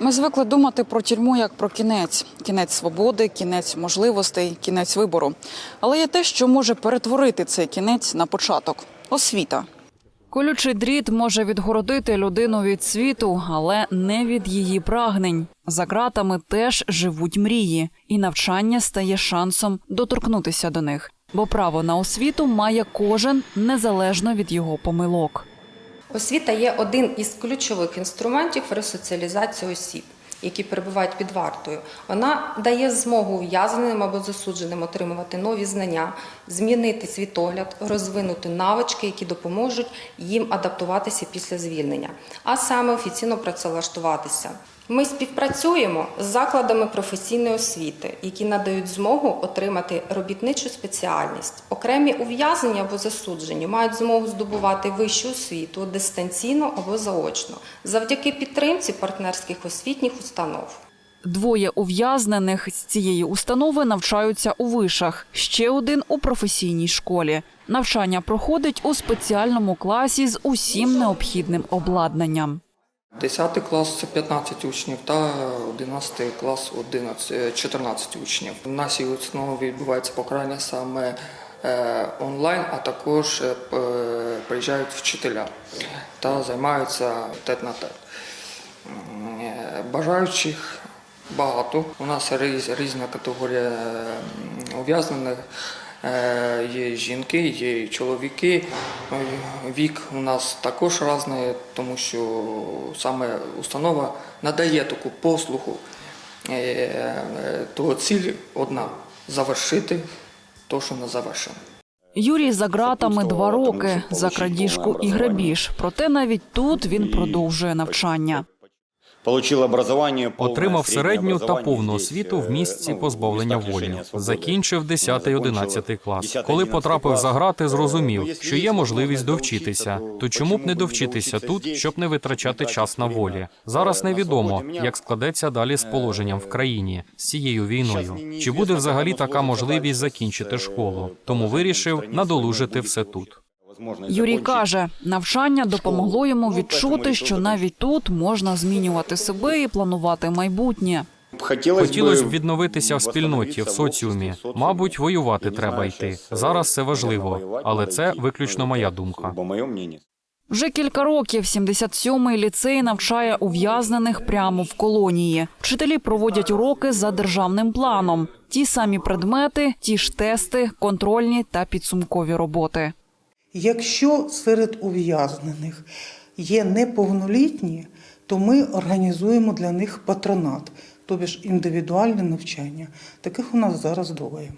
Ми звикли думати про тюрму як про кінець: кінець свободи, кінець можливостей, кінець вибору. Але є те, що може перетворити цей кінець на початок освіта. Колючий дріт може відгородити людину від світу, але не від її прагнень. За ґратами теж живуть мрії, і навчання стає шансом доторкнутися до них. Бо право на освіту має кожен незалежно від його помилок. Освіта є один із ключових інструментів ресоціалізації осіб, які перебувають під вартою. Вона дає змогу ув'язненим або засудженим отримувати нові знання, змінити світогляд, розвинути навички, які допоможуть їм адаптуватися після звільнення, а саме офіційно працевлаштуватися. Ми співпрацюємо з закладами професійної освіти, які надають змогу отримати робітничу спеціальність. Окремі ув'язнені або засуджені мають змогу здобувати вищу освіту дистанційно або заочно завдяки підтримці партнерських освітніх установ. Двоє ув'язнених з цієї установи навчаються у вишах, ще один у професійній школі. Навчання проходить у спеціальному класі з усім необхідним обладнанням. 10 клас це 15 учнів та 11 клас 11, 14 учнів. У нашій установі відбувається покарання саме е, онлайн, а також е, приїжджають вчителя та займаються тет на тет. Е, Бажаючих багато. У нас різ, різна категорія е, ув'язнених. Е, Є жінки, є чоловіки. Е, Вік у нас також різний, тому що саме установа надає таку послугу. Е, То ціль одна завершити те, що не завершено. Юрій за ґратами два роки за крадіжку і грабіж. Проте навіть тут він продовжує навчання. Отримав середню та повну освіту в э, місці ну, позбавлення волі. Закінчив 10 і 11 клас. Коли потрапив за грати, зрозумів, що є можливість довчитися. То чому б не довчитися тут, щоб не витрачати час на волі? Зараз е, невідомо, як складеться далі з положенням в країні з цією війною. Чи буде взагалі така можливість закінчити е, школу? Тому вирішив надолужити все тут. Юрій каже, навчання допомогло йому Ну, відчути, що навіть тут можна змінювати себе і планувати майбутнє. Хотілося б відновитися в спільноті, в соціумі. Мабуть, воювати треба йти. Зараз це важливо, але це виключно моя думка. Вже кілька років 77-й ліцей навчає ув'язнених прямо в колонії. Вчителі проводять уроки за державним планом. Ті самі предмети, ті ж тести, контрольні та підсумкові роботи. Якщо серед ув'язнених є неповнолітні, то ми організуємо для них патронат, тобі ж індивідуальне навчання. Таких у нас зараз двоє.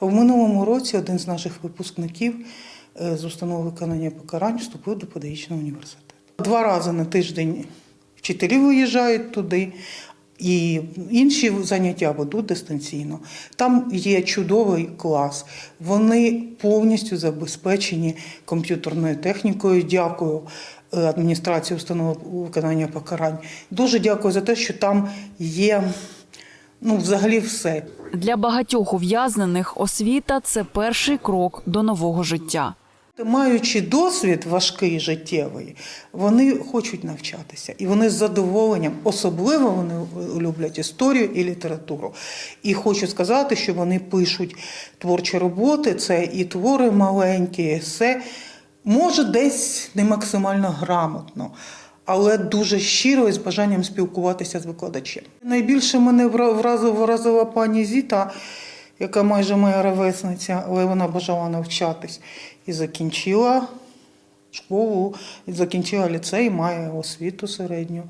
В минулому році один з наших випускників е, з установи виконання покарань вступив до педагогічного університету. Два рази на тиждень вчителі виїжджають туди, і інші заняття ведуть дистанційно. Там є чудовий клас. Вони повністю забезпечені комп'ютерною технікою. Дякую е, адміністрації установи виконання покарань. Дуже дякую за те, що там є ну, взагалі все. Для багатьох ув'язнених освіта це перший крок до нового життя. Маючи досвід важкий життєвий, вони хочуть навчатися, і вони з задоволенням, особливо вони люблять історію і літературу. І хочу сказати, що вони пишуть творчі роботи, це і твори маленькі, і есе. Може, десь не максимально грамотно, але дуже щиро і з бажанням спілкуватися з викладачем. Найбільше мене вразила, пані Зіта, яка майже моя ровесниця, але вона бажала навчатись і закінчила школу, і закінчила ліцей, має освіту середню.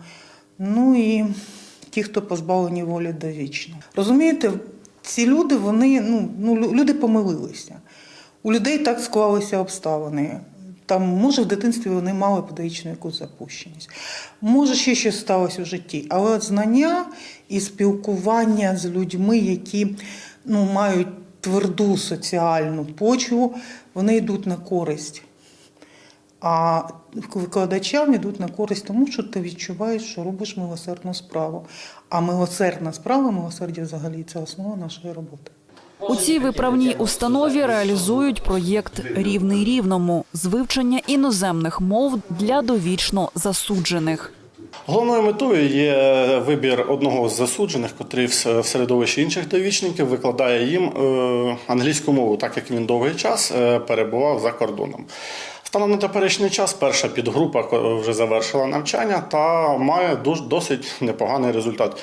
Ну і ті, хто позбавлені волі довічно. Розумієте, ці люди, вони ну, ну люди помилилися. У людей так склалися обставини. Там, може, в дитинстві вони мали педагогічну якусь запущеність. Може, ще щось сталося в житті. Але от знання і спілкування з людьми, які ну, мають тверду соціальну почву, вони йдуть на користь. А викладачам йдуть на користь тому, що ти відчуваєш, що робиш милосердну справу. А милосердна справа, милосердя взагалі це основа нашої роботи. У цій виправній установі реалізують проєкт Рівний рівному з вивчення іноземних мов для довічно засуджених. Головною метою є вибір одного з засуджених, котрий в середовищі інших довічників викладає їм е, англійську мову, так як він довгий час е, перебував за кордоном. Станом на теперішній час перша підгрупа вже завершила навчання та має досить непоганий результат,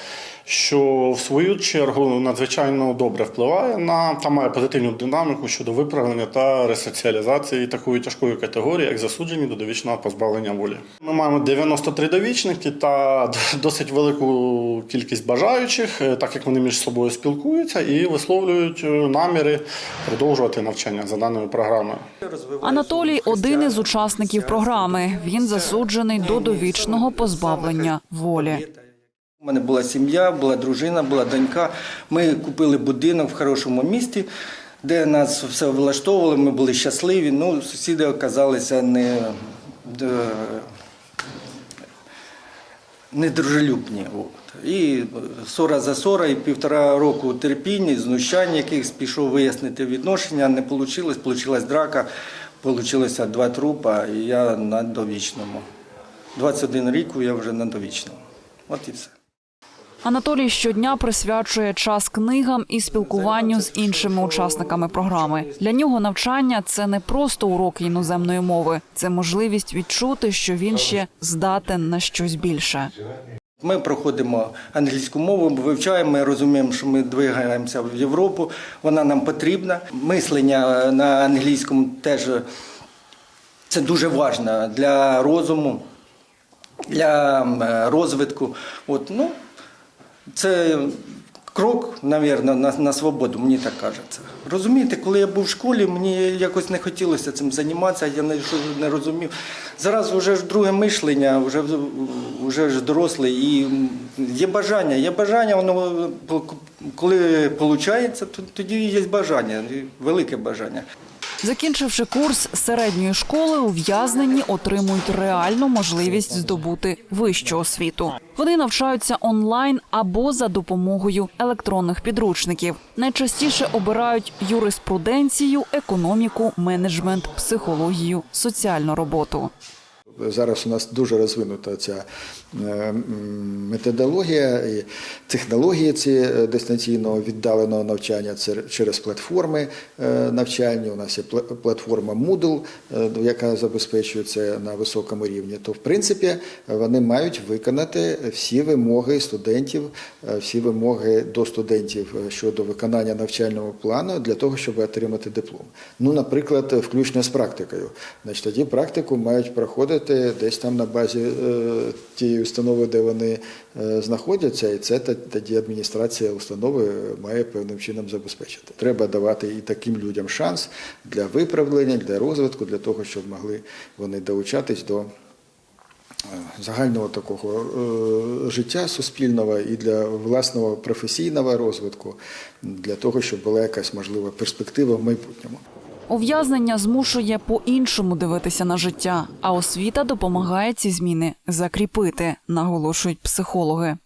що в свою чергу надзвичайно добре впливає на та має позитивну динаміку щодо виправлення та ресоціалізації такої тяжкої категорії, як засуджені до довічного позбавлення волі. Ми маємо 93 довічники та досить велику кількість бажаючих, е, так як вони між собою спілкуються і висловлюють е, наміри продовжувати навчання за даною програмою. Анатолій один із учасників програми. Він засуджений до довічного позбавлення волі. У мене була сім'я, була дружина, була донька. Ми купили будинок в хорошому місті, де нас все влаштовували, ми були щасливі. Ну, сусіди оказалися не, е, недружелюбні. От. І ссора за ссора, і півтора року терпіння, і знущань якихось пішов вияснити відношення, не вийшло, вийшла драка, вийшло два трупа, і я на довічному. 21 рік я вже на довічному. От і все. Анатолій щодня присвячує час книгам і спілкуванню з іншими учасниками програми. Для нього навчання це не просто уроки іноземної мови, це можливість відчути, що він ще здатен на щось більше. Ми проходимо англійську мову, вивчаємо, ми розуміємо, що ми двигаємося в Європу, вона нам потрібна. Мислення на англійському теж це дуже важливо для розуму, для розвитку. От, ну, це крок, мабуть, на, на свободу, мені так кажеться. Розумієте, коли я був в школі, мені якось не хотілося цим займатися, я не, не розумів. Зараз вже ж друге мишлення, вже, вже ж дорослий, і є бажання, є бажання, воно коли виходить, то тоді є бажання, велике бажання. Закінчивши курс середньої школи, ув'язнені отримують реальну можливість здобути вищу освіту. Вони навчаються онлайн або за допомогою електронних підручників. Найчастіше обирають юриспруденцію, економіку, менеджмент, психологію, соціальну роботу. Зараз у нас дуже розвинута ця е, методологія і технології ці е, дистанційного віддаленого навчання це через платформи е, навчання. У нас є платформа Moodle, яка забезпечує це на високому рівні. То, в принципі, вони мають виконати всі вимоги студентів, всі вимоги до студентів щодо виконання навчального плану для того, щоб отримати диплом. Ну, наприклад, включно з практикою. Значить, тоді практику мають проходити десь там на базі е, тієї установи, де вони е, знаходяться, і це тоді адміністрація установи має певним чином забезпечити. Треба давати і таким людям шанс для виправлення, для розвитку, для того, щоб могли вони долучатись до е, загального такого життя суспільного і для власного професійного розвитку, для того, щоб була якась можлива перспектива в майбутньому. Ув'язнення змушує по-іншому дивитися на життя, а освіта допомагає ці зміни закріпити, наголошують психологи.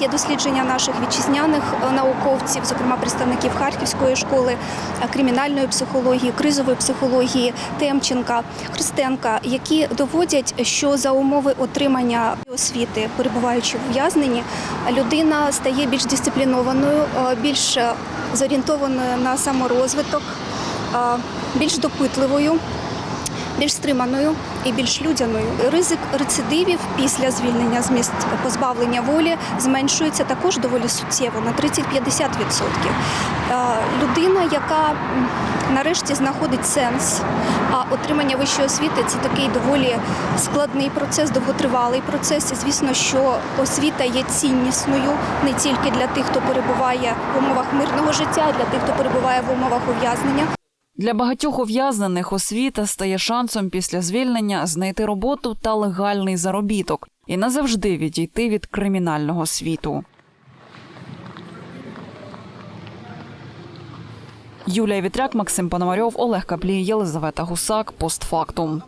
Є дослідження наших вітчизняних е, науковців, зокрема представників Харківської школи е, кримінальної психології, кризової психології Темченка, Христенка, які доводять, що за умови отримання освіти, перебуваючи в ув'язненні, людина стає більш дисциплінованою, е, більш зорієнтованою на саморозвиток, більш допитливою більш стриманою і більш людяною. Ризик рецидивів після звільнення з місць позбавлення волі зменшується також доволі суттєво на 30-50%. Е, Людина, яка нарешті знаходить сенс, а отримання вищої освіти це такий доволі складний процес, довготривалий процес. І звісно, що освіта є ціннісною не тільки для тих, хто перебуває в умовах мирного життя, а для тих, хто перебуває в умовах ув'язнення. Для багатьох ув'язнених освіта стає шансом після звільнення знайти роботу та легальний заробіток і назавжди відійти від кримінального світу. Юлія Вітряк, Максим Пономарьов, Олег Каплій, Єлизавета Гусак. Постфактум.